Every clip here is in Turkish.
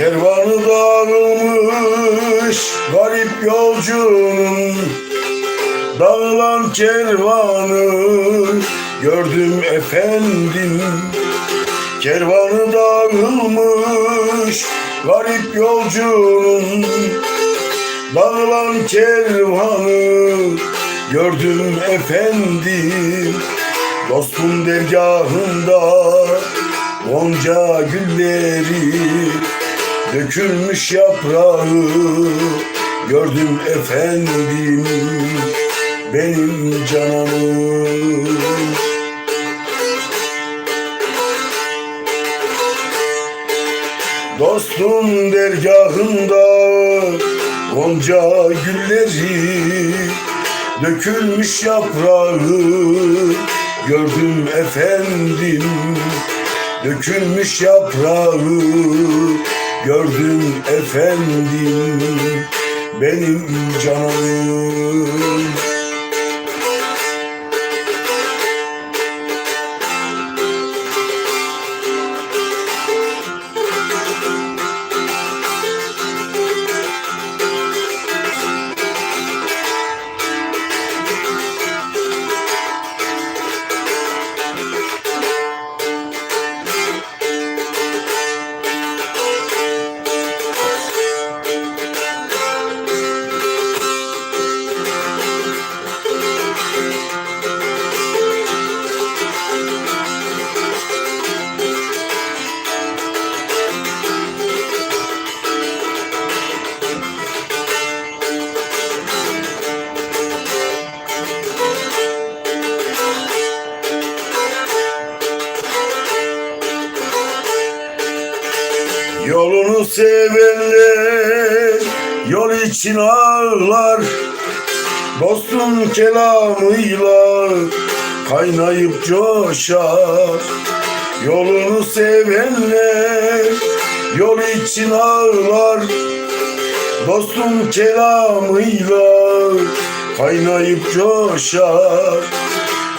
Kervanı dağılmış garip yolcunun. Dağılan kervanı gördüm efendim. Kervanı dağılmış garip yolcunun. Dağılan kervanı gördüm efendim. Dostum dergahında Gonca gülleri Dökülmüş yaprağı Gördüm efendim Benim cananım. Dostum dergahında Gonca gülleri Dökülmüş yaprağı Gördüm efendim. Dökülmüş yaprağı Gördüm efendim Benim canım Yolunu sevenler yol için ağlar. Dostun kelamıyla kaynayıp coşar. Yolunu sevenler yol için ağlar. Dostum kelamıyla kaynayıp coşar.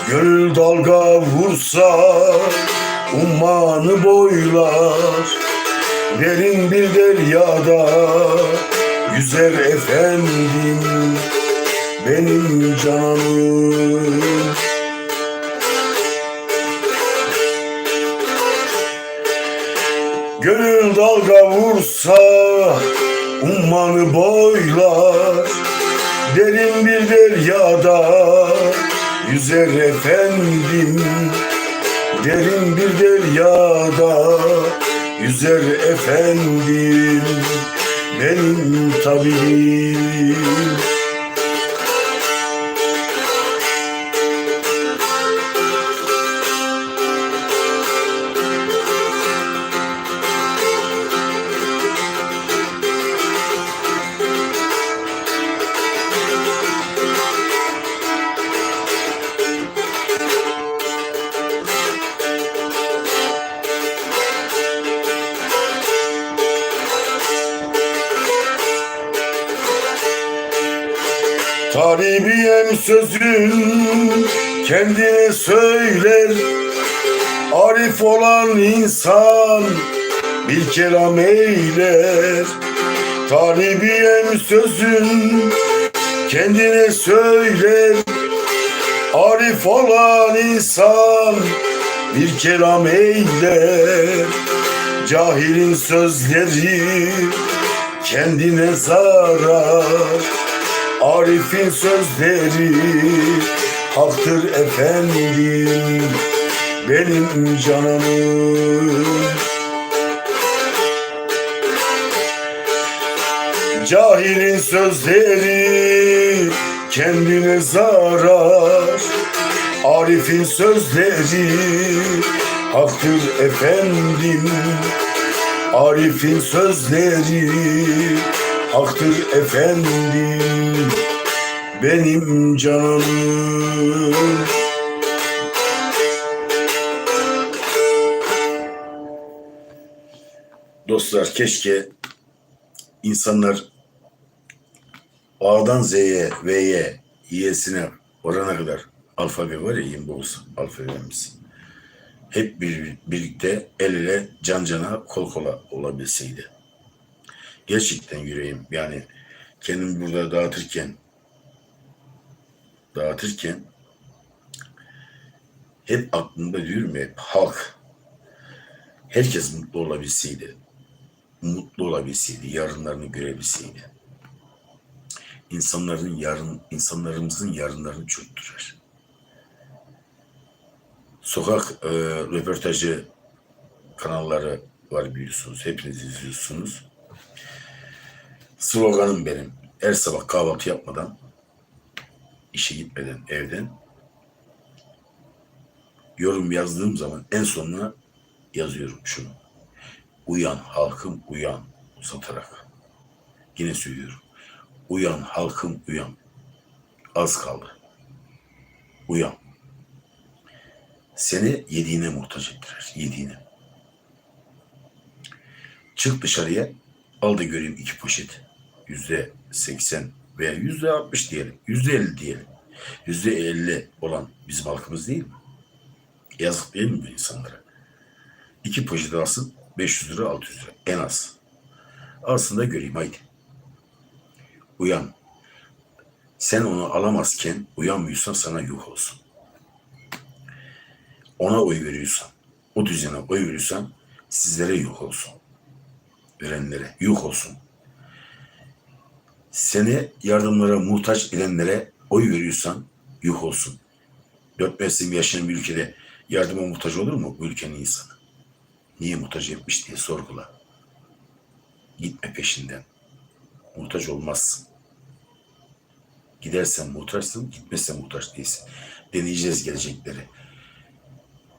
Gönül dalga vursa ummanı boylar Derin bir deryada yüzer efendim benim canım Gönül dalga vursa ummanı boylar Derin bir deryada yüzer efendim Derin bir deryada yüzer efendim Benim tabibim Taribiyem sözün kendine söyler. Arif olan insan bir kelam eyler. Taribiyem sözün kendine söyler. Arif olan insan bir kelam eyler. Cahilin sözleri kendine zarar Arif'in sözleri haktır efendim benim cananım Cahilin sözleri kendine zarar. Arif'in sözleri haktır efendim. Arif'in sözleri haktır efendim benim canım Dostlar keşke insanlar A'dan Z'ye, V'ye, Y'sine varana kadar alfabe var ya İmbol alfabemiz. Hep bir, birlikte el ele can cana kol kola olabilseydi. Gerçekten yüreğim yani kendimi burada dağıtırken dağıtırken hep aklımda diyorum hep halk herkes mutlu olabilseydi mutlu olabilseydi yarınlarını görebilseydi insanların yarın insanlarımızın yarınlarını çöktürer. Sokak e, röportajı kanalları var biliyorsunuz. Hepiniz izliyorsunuz. Sloganım benim. Her sabah kahvaltı yapmadan, işe gitmeden evden yorum yazdığım zaman en sonuna yazıyorum şunu. Uyan halkım uyan satarak. Yine söylüyorum. Uyan halkım uyan. Az kaldı. Uyan. Seni yediğine muhtaç ettirir. Yediğine. Çık dışarıya. Al da göreyim iki poşet. Yüzde seksen veya yüzde altmış diyelim. Yüzde elli diyelim. Yüzde elli olan bizim halkımız değil mi? Yazık değil mi bu insanlara? İki poşet alsın 500 lira 600 lira en az. Alsın da göreyim haydi. Uyan. Sen onu alamazken uyanmıyorsan sana yuh olsun. Ona oy veriyorsan, o düzene oy veriyorsan sizlere yuh olsun. Verenlere yuh olsun. Seni yardımlara muhtaç edenlere oy veriyorsan yuh olsun. Dört mevsim yaşayan bir ülkede yardıma muhtaç olur mu bu ülkenin insanı? Niye muhtaç etmiş diye sorgula. Gitme peşinden. Muhtaç olmazsın. Gidersen muhtaçsın, gitmezsen muhtaç değilsin. Deneyeceğiz gelecekleri.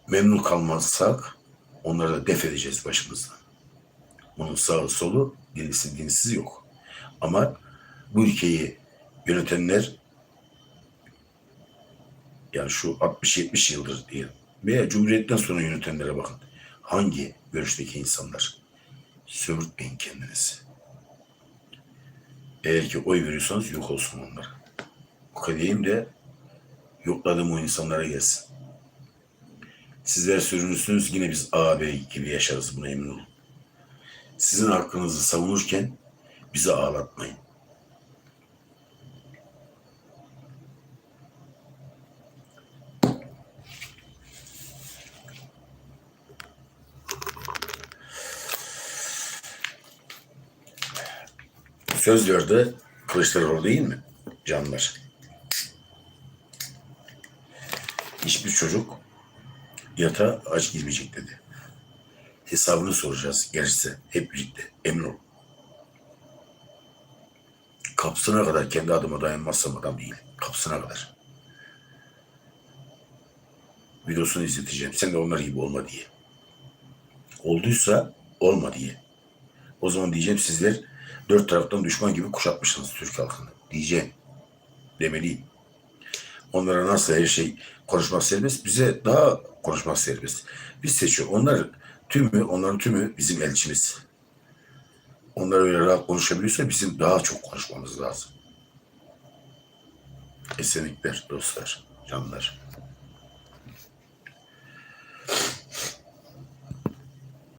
Memnun kalmazsak onları da def edeceğiz başımızdan. Bunun sağı solu, dinlisi dinsiz yok. Ama bu ülkeyi yönetenler yani şu 60-70 yıldır diyelim veya Cumhuriyet'ten sonra yönetenlere bakın. Hangi görüşteki insanlar? Sömürtmeyin kendinizi. Eğer ki oy veriyorsanız yok olsun onlar. Bu kadehim de yokladığım o insanlara gelsin. Sizler sürünürsünüz yine biz ağabey gibi yaşarız buna emin olun. Sizin hakkınızı savunurken bizi ağlatmayın. Söz verdi Kılıçdaroğlu değil mi? Canlar. Hiçbir çocuk yatağa aç girmeyecek dedi. Hesabını soracağız gerçi hep birlikte emin ol. Kapısına kadar kendi adıma dayanmazsam adam değil. Kapısına kadar. Videosunu izleteceğim. Sen de onlar gibi olma diye. Olduysa olma diye. O zaman diyeceğim sizler dört taraftan düşman gibi kuşatmışsınız Türk halkını. Diyeceğim. Demeliyim. Onlara nasıl her şey konuşmak serbest, bize daha konuşmak serbest. Biz seçiyor. Onlar tümü, onların tümü bizim elçimiz. Onlar öyle rahat konuşabiliyorsa bizim daha çok konuşmamız lazım. Esenlikler dostlar, canlar.